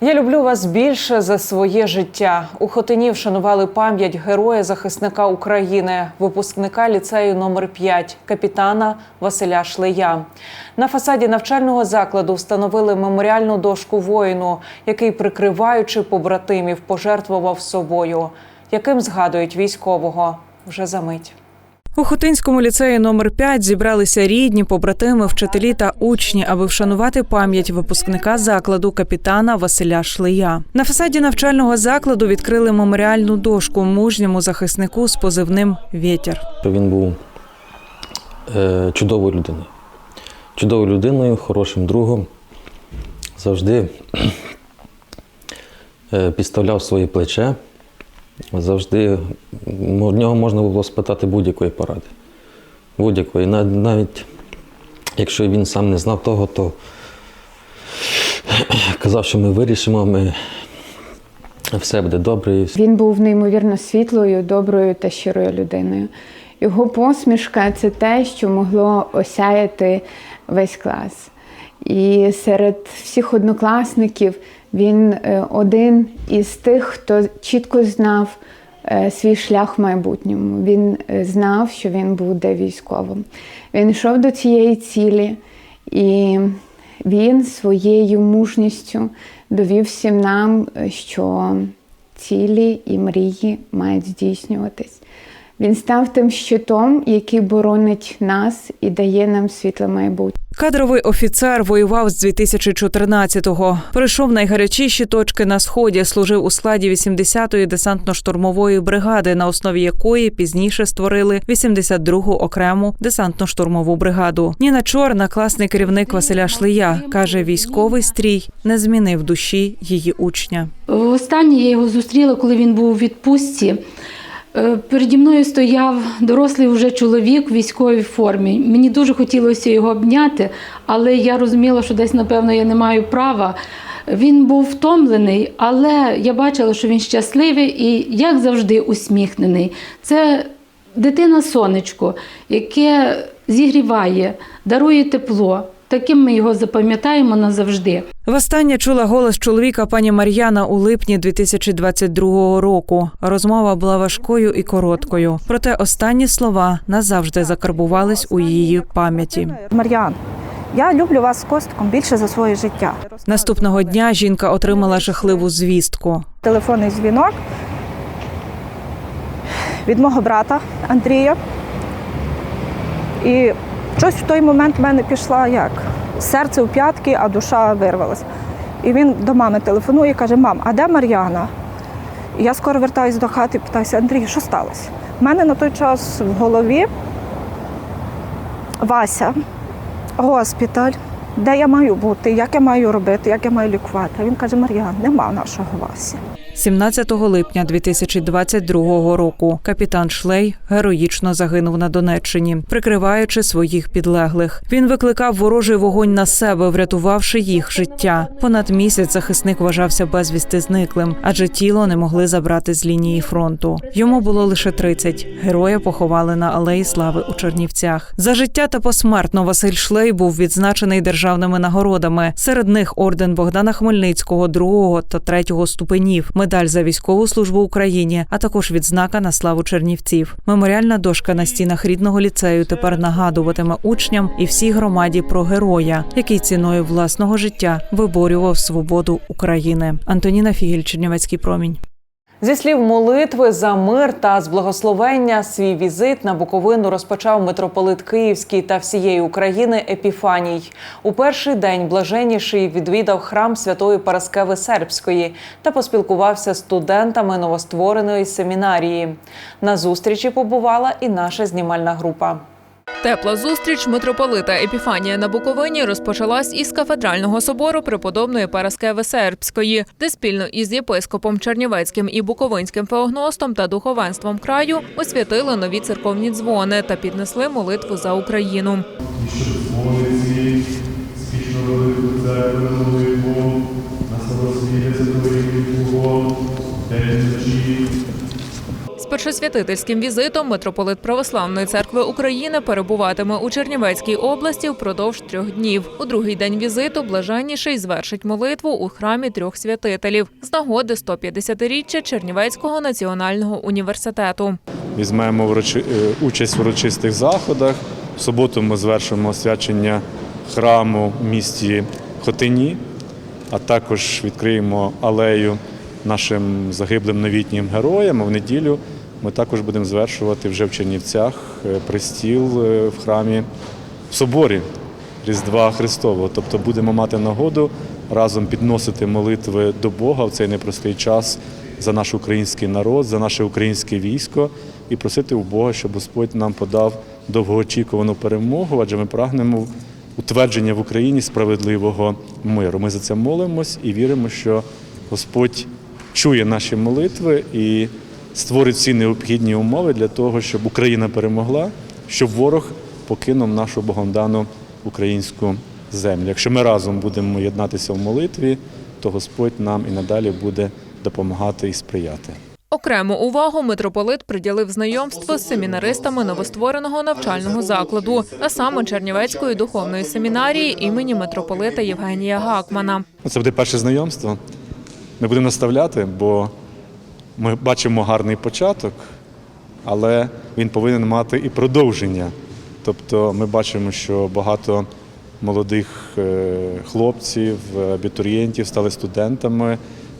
Я люблю вас більше за своє життя. У Хотині вшанували пам'ять героя захисника України, випускника ліцею номер 5 капітана Василя Шлея. На фасаді навчального закладу встановили меморіальну дошку воїну, який, прикриваючи побратимів, пожертвував собою. Яким згадують військового вже за мить. У Хотинському ліцеї номер 5 зібралися рідні, побратими, вчителі та учні, аби вшанувати пам'ять випускника закладу капітана Василя Шлея. На фасаді навчального закладу відкрили меморіальну дошку мужньому захиснику з позивним Вєтір. Він був е, чудовою людиною. Чудовою людиною, хорошим другом. Завжди е, підставляв своє плече. Завжди в нього можна було спитати будь-якої поради. Будь-якої. Навіть якщо він сам не знав того, то казав, що ми вирішимо, ми все буде добре. Він був неймовірно світлою, доброю та щирою людиною. Його посмішка це те, що могло осяяти весь клас. І серед всіх однокласників він е, один із тих, хто чітко знав е, свій шлях в майбутньому. Він е, знав, що він буде військовим. Він йшов до цієї цілі, і він своєю мужністю довів всім нам, що цілі і мрії мають здійснюватись. Він став тим щитом, який боронить нас і дає нам світле майбутнє. Кадровий офіцер воював з 2014-го. Пройшов найгарячіші точки на сході. Служив у складі 80-ї десантно-штурмової бригади, на основі якої пізніше створили 82-гу окрему десантно-штурмову бригаду. Ніна Чорна, класний керівник Василя Шлея, каже: військовий стрій не змінив душі її учня. Востаннє я його зустріла, коли він був у відпустці. Е, Переді мною стояв дорослий вже чоловік в військовій формі. Мені дуже хотілося його обняти, але я розуміла, що десь, напевно, я не маю права. Він був втомлений, але я бачила, що він щасливий і, як завжди, усміхнений. Це дитина сонечко, яке зігріває, дарує тепло. Таким ми його запам'ятаємо назавжди. Востаннє чула голос чоловіка пані Мар'яна у липні 2022 року. Розмова була важкою і короткою. Проте останні слова назавжди закарбувались у її пам'яті. Мар'ян, я люблю вас з Костиком більше за своє життя. Наступного дня жінка отримала жахливу звістку. Телефонний дзвінок від мого брата Андрія. І щось в той момент в мене пішла як серце у п'ятки, а душа вирвалась. І він до мами телефонує і каже: Мам, а де Мар'яна? Я скоро вертаюся до хати і питаюся, Андрій, що сталося? У мене на той час в голові Вася, госпіталь, де я маю бути, як я маю робити, як я маю лікувати. А Він каже, Мар'ян, нема нашого Васі. 17 липня 2022 року капітан Шлей героїчно загинув на Донеччині, прикриваючи своїх підлеглих. Він викликав ворожий вогонь на себе, врятувавши їх життя. Понад місяць захисник вважався безвісти зниклим, адже тіло не могли забрати з лінії фронту. Йому було лише 30. Героя поховали на алеї слави у Чернівцях. За життя та посмертно Василь Шлей був відзначений державними нагородами. Серед них орден Богдана Хмельницького, другого та третього ступенів, медаль за військову службу Україні, а також відзнака на славу Чернівців. Меморіальна дошка на стінах рідного ліцею тепер нагадуватиме учням і всій громаді про героя, який ціною власного життя виборював свободу України. Антоніна Фігіль, Чернівецький промінь. Зі слів молитви за мир та з благословення свій візит на Буковину розпочав митрополит Київський та всієї України Епіфаній. У перший день блаженніший відвідав храм святої Параскеви Сербської та поспілкувався з студентами новоствореної семінарії. На зустрічі побувала і наша знімальна група. Тепла зустріч митрополита Епіфанія на Буковині розпочалась із кафедрального собору преподобної Параскеви Сербської, де спільно із єпископом Чернівецьким і Буковинським феогностом та духовенством краю освятили нові церковні дзвони та піднесли молитву за Україну. і Першосвятительським візитом митрополит Православної церкви України перебуватиме у Чернівецькій області впродовж трьох днів. У другий день візиту блаженніший звершить молитву у храмі трьох святителів з нагоди 150-річчя Чернівецького національного університету. візьмемо е, участь в урочистих заходах. В суботу ми звершимо освячення храму в місті Хотині, а також відкриємо алею нашим загиблим новітнім героям. А в неділю ми також будемо звершувати вже в Чернівцях е, престіл е, в храмі в соборі Різдва Христового. Тобто будемо мати нагоду разом підносити молитви до Бога в цей непростий час за наш український народ, за наше українське військо і просити у Бога, щоб Господь нам подав довгоочікувану перемогу, адже ми прагнемо утвердження в Україні справедливого миру. Ми за це молимось і віримо, що Господь чує наші молитви і створить всі необхідні умови для того, щоб Україна перемогла, щоб ворог покинув нашу богомдану українську землю. Якщо ми разом будемо єднатися в молитві, то Господь нам і надалі буде допомагати і сприяти. Окрему увагу митрополит приділив знайомству з семінаристами новоствореного навчального закладу, а саме Чернівецької духовної семінарії імені митрополита Євгенія Гакмана. Це буде перше знайомство. Ми будемо наставляти, бо ми бачимо гарний початок, але він повинен мати і продовження. Тобто ми бачимо, що багато молодих е, хлопців, абітурієнтів стали студентами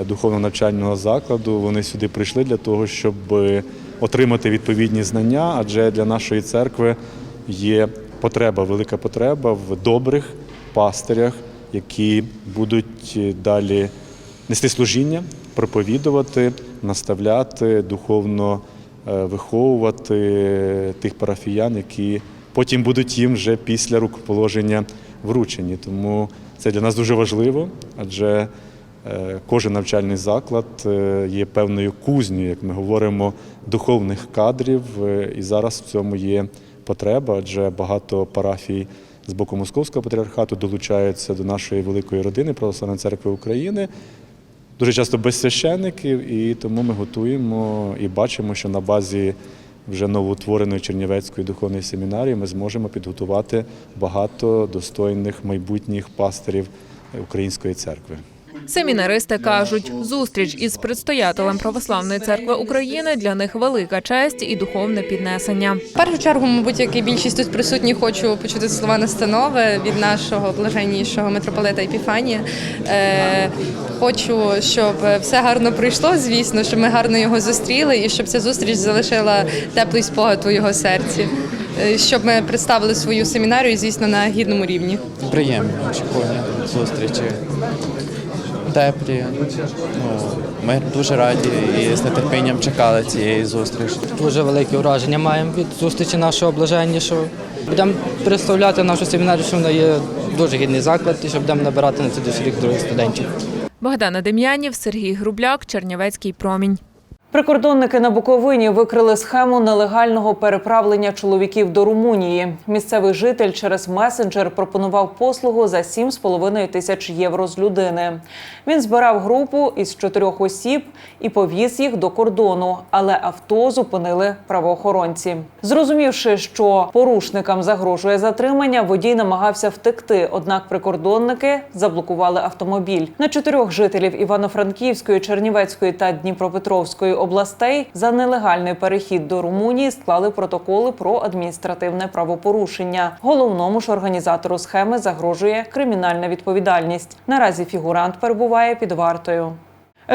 е, духовно-навчального закладу. Вони сюди прийшли для того, щоб е, отримати відповідні знання, адже для нашої церкви є потреба, велика потреба в добрих пастирях, які будуть далі нести служіння, проповідувати, наставляти, духовно е, виховувати тих парафіян, які потім будуть їм вже після рукоположення вручені. Тому це для нас дуже важливо, адже е, кожен навчальний заклад е, є певною кузнею, як ми говоримо, духовних кадрів, і зараз в цьому є потреба, адже багато парафій з боку Московського патріархату долучаються до нашої великої родини Православної церкви України. Дуже часто без священників, і тому ми готуємо і бачимо, що на базі вже новоутвореної Чернівецької духовної семінарії ми зможемо підготувати багато достойних майбутніх пастирів Української церкви. Семінаристи кажуть, зустріч із предстоятелем Православної церкви України для них велика честь і духовне піднесення. В першу чергу, мабуть, як і більшість тут присутніх, хочу почути слова настанови від нашого блаженнішого митрополита Епіфанія. Е, хочу, щоб все гарно пройшло, звісно, щоб ми гарно його зустріли і щоб ця зустріч залишила теплий спогад у його серці. Е, Щоб ми представили свою семінарію, звісно, на гідному рівні. Приємні очікування зустрічі. Теплі. Ну, ми дуже раді і з нетерпінням чекали цієї зустрічі. Дуже велике враження маємо від зустрічі нашого блаженнішого. Будемо представляти нашу семінарію, що вона є дуже гідний заклад, і що будемо набирати на цей рік других студентів. Богдана Дем'янів, Сергій Грубляк, Чернівецький промінь. Прикордонники на Буковині викрили схему нелегального переправлення чоловіків до Румунії. Місцевий житель через месенджер пропонував послугу за 7,5 тисяч євро з людини. Він збирав групу із чотирьох осіб і повіз їх до кордону, але авто зупинили правоохоронці. Зрозумівши, що порушникам загрожує затримання, водій намагався втекти. Однак прикордонники заблокували автомобіль. На чотирьох жителів Івано-Франківської, Чернівецької та Дніпропетровської областей за нелегальний перехід до Румунії склали протоколи про адміністративне правопорушення. Головному ж організатору схеми загрожує кримінальна відповідальність. Наразі фігурант перебуває під вартою.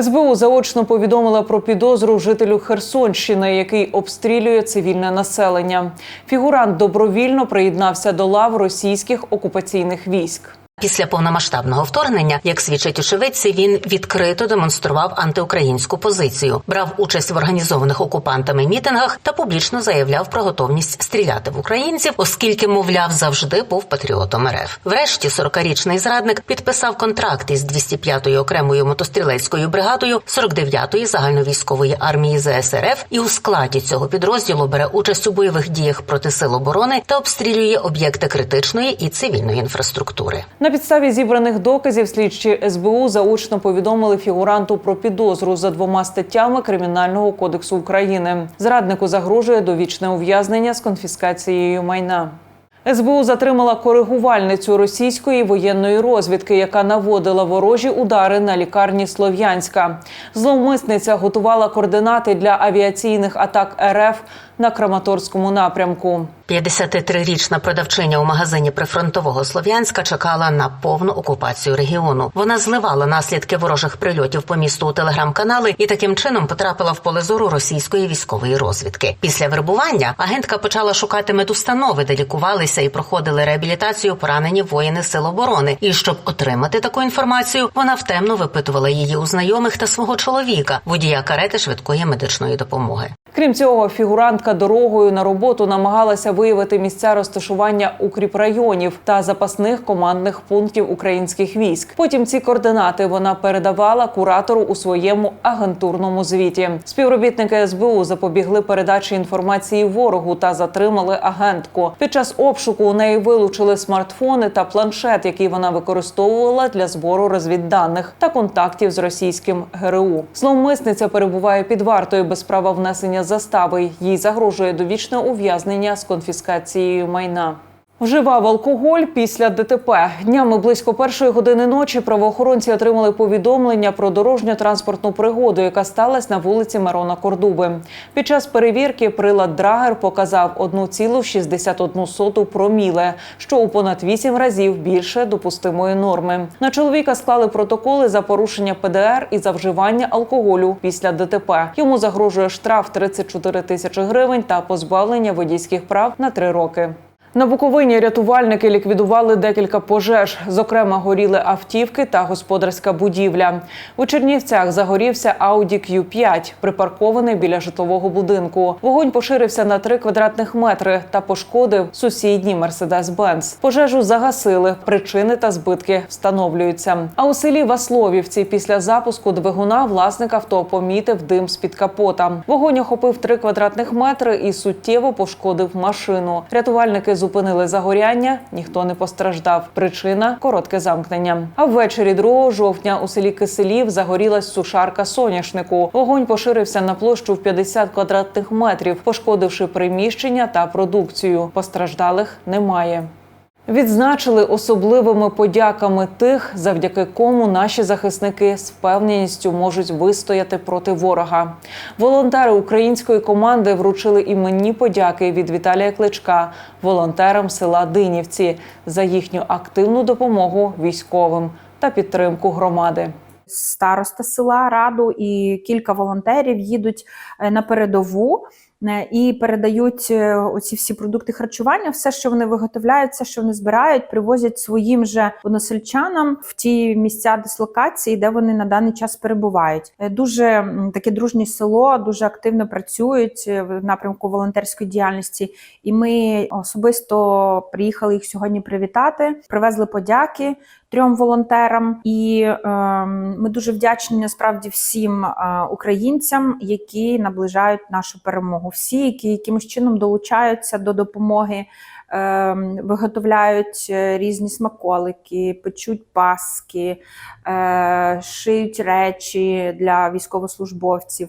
СБУ заочно повідомила про підозру жителю Херсонщини, який обстрілює цивільне населення. Фігурант добровільно приєднався до лав російських окупаційних військ. Після повномасштабного вторгнення, як свідчать очевидці, він відкрито демонстрував антиукраїнську позицію, брав участь в організованих окупантами мітингах та публічно заявляв про готовність стріляти в українців, оскільки, мовляв, завжди був патріотом РФ. Врешті 40-річний зрадник підписав контракт із 205-ю окремою мотострілецькою бригадою 49-ї загальновійськової армії ЗСРФ і у складі цього підрозділу бере участь у бойових діях проти сил оборони та обстрілює об'єкти критичної і цивільної інфраструктури. На підставі зібраних доказів слідчі СБУ заочно повідомили фігуранту про підозру за двома статтями Кримінального кодексу України. Зраднику загрожує довічне ув'язнення з конфіскацією майна. СБУ затримала коригувальницю російської воєнної розвідки, яка наводила ворожі удари на лікарні Слов'янська. Зловмисниця готувала координати для авіаційних атак РФ на Краматорському напрямку. 53-річна продавчиня у магазині прифронтового Слов'янська чекала на повну окупацію регіону. Вона зливала наслідки ворожих прильотів по місту у телеграм-канали і таким чином потрапила в поле зору російської військової розвідки. Після вербування агентка почала шукати медустанови, де лікувалися і проходили реабілітацію поранені воїни сил оборони. І щоб отримати таку інформацію, вона втемно випитувала її у знайомих та свого чоловіка, водія карети швидкої медичної допомоги. Крім цього, фігурантка дорогою на роботу намагалася виявити місця розташування укріпрайонів та запасних командних пунктів українських військ. Потім ці координати вона передавала куратору у своєму агентурному звіті. Співробітники СБУ запобігли передачі інформації ворогу та затримали агентку. Під час обшуку у неї вилучили смартфони та планшет, який вона використовувала для збору розвідданих та контактів з російським ГРУ. Зловмисниця перебуває під вартою без права внесення застави. Їй загрожує довічне ув'язнення з конфіскацією майна. Вживав алкоголь після ДТП. Днями близько першої години ночі правоохоронці отримали повідомлення про дорожньо-транспортну пригоду, яка сталася на вулиці Мирона Кордуби. Під час перевірки прилад Драгер показав 1,61 проміле, що у понад 8 разів більше допустимої норми. На чоловіка склали протоколи за порушення ПДР і за вживання алкоголю після ДТП. Йому загрожує штраф 34 тисячі гривень та позбавлення водійських прав на 3 роки. На Буковині рятувальники ліквідували декілька пожеж. Зокрема, горіли автівки та господарська будівля. У Чернівцях загорівся Audi Q5, припаркований біля житлового будинку. Вогонь поширився на 3 квадратних метри та пошкодив сусідній Мерседес-Бенц. Пожежу загасили. Причини та збитки встановлюються. А у селі Васловівці після запуску двигуна власник авто помітив дим з під капота. Вогонь охопив 3 квадратних метри і суттєво пошкодив машину. Рятувальники зупинили загоряння, ніхто не постраждав. Причина коротке замкнення. А ввечері 2 жовтня у селі Киселів загорілась сушарка соняшнику. Вогонь поширився на площу в 50 квадратних метрів, пошкодивши приміщення та продукцію. Постраждалих немає. Відзначили особливими подяками тих, завдяки кому наші захисники з впевненістю можуть вистояти проти ворога. Волонтери української команди вручили іменні подяки від Віталія Кличка, волонтерам села Динівці за їхню активну допомогу військовим та підтримку громади. Староста села раду і кілька волонтерів їдуть е, на передову і передають е, оці всі продукти харчування, все, що вони виготовляють, все, що вони збирають, привозять своїм же односельчанам в ті місця дислокації, де вони на даний час перебувають. Е, Дуже таке дружнє село, дуже активно працюють е, в напрямку волонтерської діяльності. І ми особисто приїхали їх сьогодні привітати, привезли подяки трьом волонтерам, і е, ми дуже вдячні насправді всім е, українцям, які наближають нашу перемогу. Всі, які якимось чином долучаються до допомоги. е, Виготовляють різні смаколики, печуть паски, е, шиють речі для військовослужбовців.